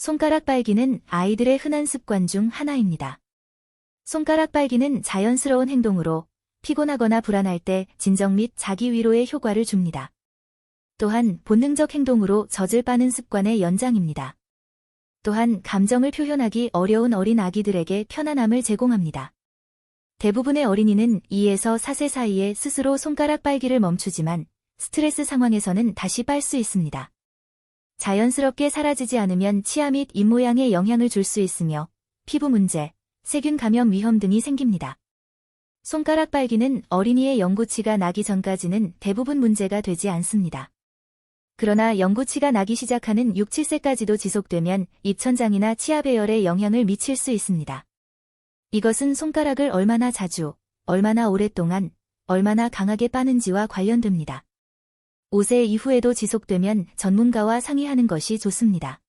손가락 빨기는 아이들의 흔한 습관 중 하나입니다. 손가락 빨기는 자연스러운 행동으로 피곤하거나 불안할 때 진정 및 자기 위로에 효과를 줍니다. 또한 본능적 행동으로 젖을 빠는 습관의 연장입니다. 또한 감정을 표현하기 어려운 어린 아기들에게 편안함을 제공합니다. 대부분의 어린이는 2에서 4세 사이에 스스로 손가락 빨기를 멈추지만 스트레스 상황에서는 다시 빨 수 있습니다. 자연스럽게 사라지지 않으면 치아 및 입모양에 영향을 줄 수 있으며 피부 문제, 세균 감염 위험 등이 생깁니다. 손가락 빨기는 어린이의 영구치가 나기 전까지는 대부분 문제가 되지 않습니다. 그러나 영구치가 나기 시작하는 6, 7세까지도 지속되면 입천장이나 치아 배열에 영향을 미칠 수 있습니다. 이것은 손가락을 얼마나 자주, 얼마나 오랫동안, 얼마나 강하게 빠는지와 관련됩니다. 5세 이후에도 지속되면 전문가와 상의하는 것이 좋습니다.